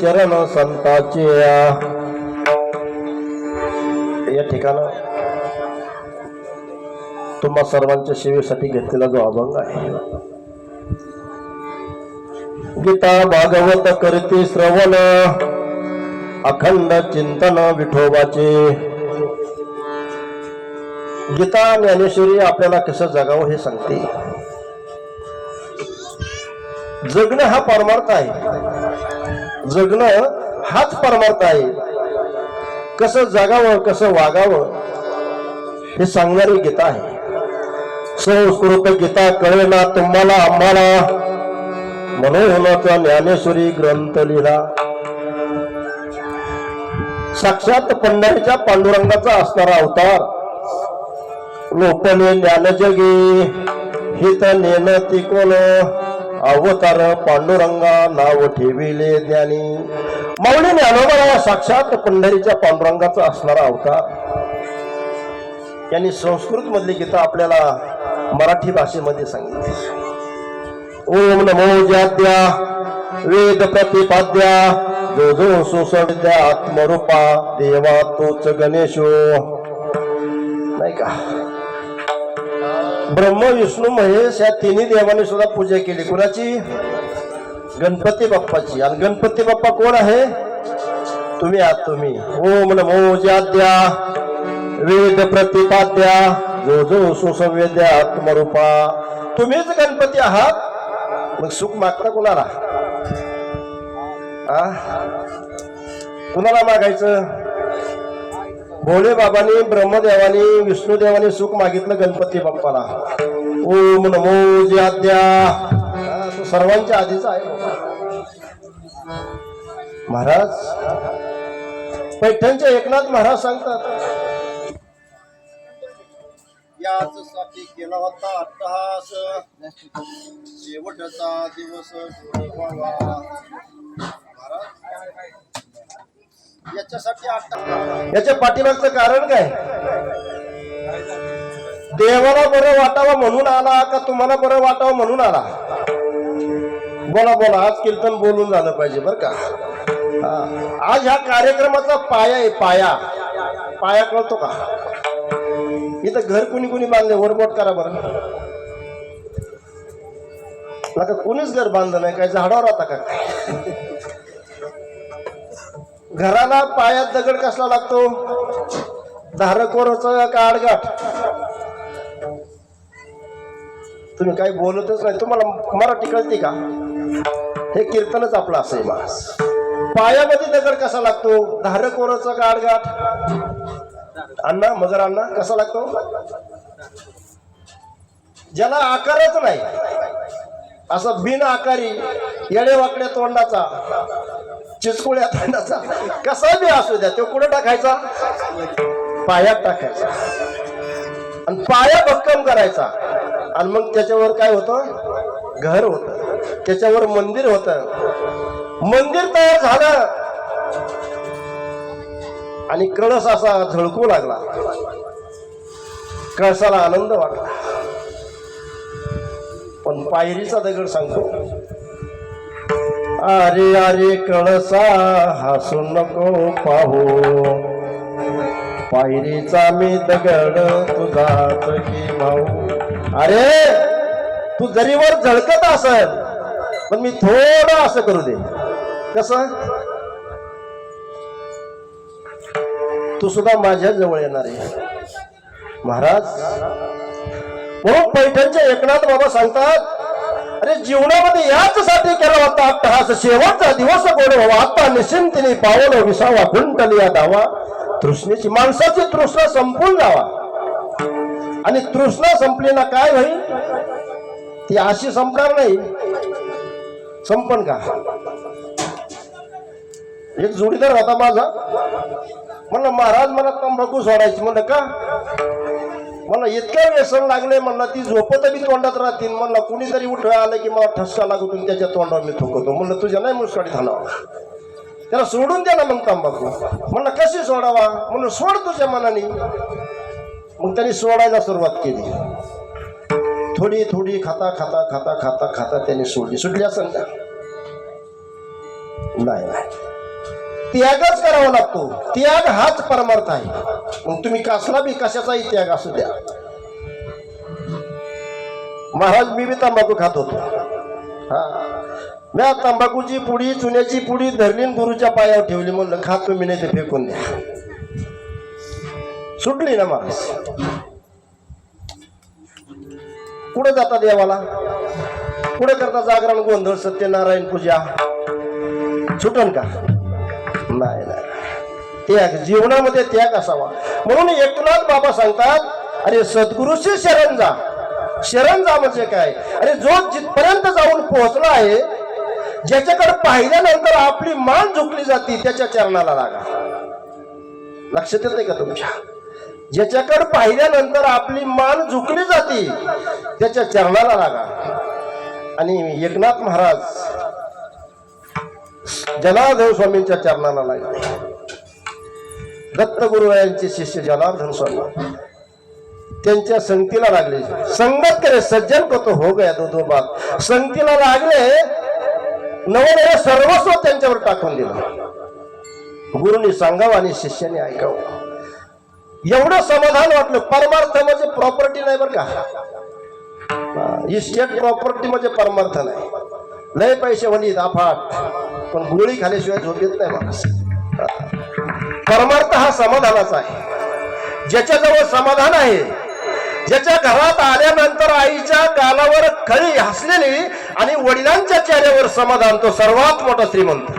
चरण संताचे या ठिकाण तुम्हा सर्वांच्या सेवेसाठी घेतलेला जो अभंग आहे. गीता भागवत करते श्रवण अखंड चिंतन विठोबाचे. गीता ज्ञानेश्वरी आपल्याला कसं जगावं हे सांगते. जगणं हा परमार्थ आहे. जगणं हाच परमार्थ आहे. कसं जगावं कसं वागावं हे सांगणारी गीता आहे. संस्कृत गीता कळेना तुम्हाला आम्हाला. मनोहनाचा ज्ञानेश्वरी ग्रंथ लिहिला. साक्षात पंढरीच्या पांडुरंगाचा असणारा अवतार. लोपने ज्ञानजगी हित नेन तिकोन अवतार पांडुरंगा नाव ठेविले ज्ञानी माऊली ज्ञानोबा साक्षात पंढरीच्या पांडुरंगाचा असणारा अवतार. यांनी संस्कृत मधली गीता आपल्याला मराठी भाषेमध्ये सांगितली. ओम नमो जाद्या वेद प्रतिपाद्या जो जो सुसविद्या आत्मरूपा देवा तोच गणेशो. नाही का? ब्रह्म विष्णू महेश या तिन्ही देवांनी सुद्धा पूजा केली. कुणाची? गणपती बाप्पाची. आणि गणपती बाप्पा कोण आहे? तुम्ही आहात तुम्ही. ओम नमो जाद्या वेद प्रतिपाद्या जो जो सुसंवेद्या आत्मरूपा. तुम्हीच गणपती आहात? मग सुख मागता कुणाला? आ? कुणाला मागायचं? भोळे बाबांनी ब्रह्मदेवानी विष्णुदेवानी सुख मागितलं गणपती बाप्पाला. ओम नमो ज्याद्या. सर्वांच्या आधीचा आहे. महाराज पैठणचे एकनाथ महाराज सांगतात. याच साठी केला होता अट्टहास. शेवटचा दिवस. महाराज, याच्या पाठीमागचं कारण काय? देवाला बरं वाटावं म्हणून आला का तुम्हाला बरं वाटावं म्हणून आला? बोला बोला. आज कीर्तन बोलून झालं पाहिजे बरं का? आज ह्या कार्यक्रमाचा पाया आहे पाया. पाया कळतो का? इथं घर कुणी कुणी बांधले वरबोट करा बरं. नका कुणीच घर बांधलं नाही. काय झाडावर आता का? काय घराला पायात दगड कसला लागतो? धारकोरचा का आडगाठ. तुम्ही काही बोलतच नाही. तुम्हाला मराठी कळते का? हे कीर्तनच आपलं असे मास पायामध्ये दगड कसा लागतो? धारकोरचा का आडगाठ. अण्णा मगर अण्णा कसा लागतो? ज्याला आकारच नाही असं बिन आकारी येडे वाकड्या तोंडाचा चिचकुळ्या तोंडाचा. कसा बी असू द्या तो कुठं टाकायचा? पायात टाकायचा. आणि पाया भक्कम करायचा. आणि मग त्याच्यावर काय होतं? घर होतं. त्याच्यावर मंदिर होतं. मंदिर तयार झालं. आणि कळस असा झळकू लागला. कळसाला आनंद वाटला. पण पायरीचा दगड सांगतो. अरे अरे कळसा हसू नको पाहू. पायरीचा मी दगड तुझा की भाऊ अरे तू जरीवर झळकत असेल पण मी थोडं असं करू दे. कसं? तू सुद्धा माझ्या जवळ येणार आहे. महाराज म्हणून पैठणचे एकनाथ बाबा सांगतात अरे जीवनामध्ये याच साठी केला होता अट्टहास. शेवटचा दिवस कोण व्हावा आता निश्चिंतीने पावलं विसावा गुंटली या दावा तृष्णेची माणसाची तृष्णा संपून जावा. आणि तृष्णा संपली ना काय होईल? ती अशी संपणार नाही. संपन का? एक जोडीदार होता माझा. म्हणलं महाराज मला तंबाखू सोडायची. म्हणलं का? मला इतकं व्यसन लागले म्हणलं ती झोपत बी तोंडात राहतील. म्हणलं कुणीतरी उठ आलं की मला ठसका लागतो त्याच्या तोंडावर मी थुकतो. म्हणलं तुझ्या नाही मुसकाडी थानावा त्याला सोडून द्या ना मग तंबाखू म्हणलं कशी सोडावा? म्हणलं सोड तुझ्या मनाने. मग त्यांनी सोडायला सुरुवात केली. थोडी थोडी खाता खाता खाता खाता खाता त्यांनी सोडली. सुटली असं का? नाही नाही. त्यागच करावा लागतो. त्याग हाच परमार्थ आहे. मग तुम्ही कसला बी कशाचाही त्याग असू द्या. महाराज मी बी तंबाखू खात होतो. हा. म्या तंबाखूची पुडी चुन्याची पुडी धरली गुरुच्या पायावर ठेवली म्हणलं खात तुम्ही नाही ते फेकून द्या. सुटली ना महाराज. कुठे जाता देवाला? कुठे करता जागरण गोंधळ सत्यनारायण पूजा? सुटन का? नाही नाही. त्याग जीवनामध्ये त्याग असावा. म्हणून एकनाथ बाबा सांगतात अरे सद्गुरूशी शरण जा. शरण जा म्हणजे काय? अरे जो जिथपर्यंत जाऊन पोहोचला आहे ज्याच्याकडे पाहिल्यानंतर आपली मान झुकली जाते त्याच्या चरणाला लागा. लक्षात येते का तुमच्या? ज्याच्याकडे पाहिल्यानंतर आपली मान झुकली जाते त्याच्या चरणाला लागा. आणि एकनाथ महाराज जनार्दन स्वामींच्या चरणाला लागले. दत्तगुरु यांचे शिष्य जनार्दन स्वामी त्यांच्या संगतीला लागले. संगत करे सज्जन को तो हो गया दो दो बात. संगतीला लागले नवनव सर्वस्व त्यांच्यावर टाकून दिलं. गुरुनी सांगावं आणि शिष्याने ऐकावं. एवढं समाधान वाटलं. परमार्थ म्हणजे प्रॉपर्टी नाही बरं का? इस्टेट प्रॉपर्टी म्हणजे परमार्थ नाही. लय पैसे म्हणजे दाफाट. पण गोळी खाल्याशिवाय झोप येत नाही माणूस. परमार्थ हा समाधानाचा आहे. ज्याच्याजवळ समाधान आहे ज्याच्या घरात आल्यानंतर आईच्या गालावर खळी हसलेली आणि वडिलांच्या चेहऱ्यावर समाधान तो सर्वात मोठा श्रीमंत.